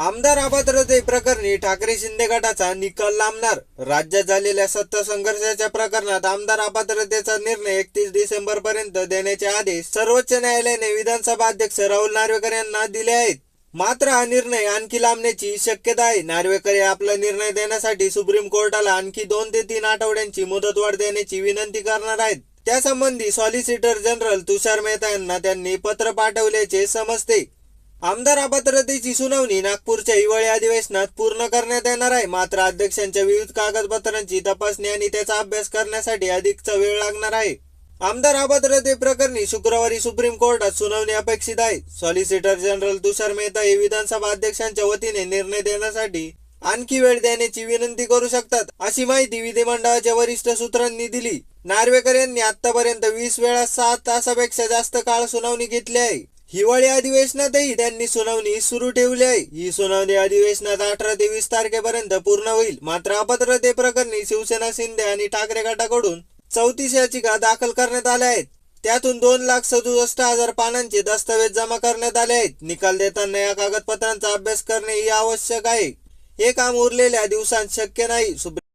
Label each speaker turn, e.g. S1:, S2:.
S1: आमदार अपात्रते प्रकरणी ठाकरे शिंदे गटाचा निकाल लांबणार. राज्यात झालेल्या सत्ता संघर्षाच्या प्रकरणात आमदार अपात्रतेचा निर्णय एकतीस डिसेंबर पर्यंत देण्याचे आदेश सर्वोच्च न्यायालयाने विधानसभा अध्यक्ष राहुल नार्वेकर यांना दिले आहेत. मात्र हा निर्णय आणखी लांबण्याची शक्यता आहे. नार्वेकर हे आपला निर्णय देण्यासाठी सुप्रीम कोर्टाला आणखी दोन ते तीन आठवड्यांची मुदतवाढ देण्याची विनंती करणार आहेत. त्यासंबंधी सॉलिसिटर जनरल तुषार मेहता यांना त्यांनी पत्र पाठवल्याचे समजते. आमदार अपात्रतेची सुनावणी नागपूरच्या हिवाळी अधिवेशनात पूर्ण करण्यात येणार आहे. मात्र अध्यक्षांच्या विविध कागदपत्रांची तपासणी आणि त्याचा अभ्यास करण्यासाठी अधिकचा वेळ लागणार आहे. आमदार अपात्रते प्रकरणी शुक्रवारी सुप्रीम कोर्टात सुनावणी अपेक्षित आहे. सॉलिसिटर जनरल तुषार मेहता हे विधानसभा अध्यक्षांच्या वतीने निर्णय देण्यासाठी आणखी वेळ देण्याची विनंती करू शकतात अशी माहिती विधिमंडळाच्या वरिष्ठ सूत्रांनी दिली. नार्वेकर यांनी आतापर्यंत वीस वेळा सात तासापेक्षा जास्त काळ सुनावणी घेतली आहे. हिवाळी अधिवेशनातही त्यांनी सुनावणी सुरू ठेवली आहे. ही सुनावणी अधिवेशनात अठरा ते वीस तारखेपर्यंत पूर्ण होईल. मात्र अपात्रते प्रकरणी शिवसेना शिंदे आणि ठाकरे गटाकडून चौतीस याचिका दाखल करण्यात आल्या आहेत. त्यातून दोन लाख सदुसष्ट हजार पानांचे दस्तावेज जमा करण्यात आले आहेत. निकाल देताना या कागदपत्रांचा अभ्यास करणे ही आवश्यक आहे. हे काम उरलेल्या दिवसांत शक्य नाही. सुप्रीम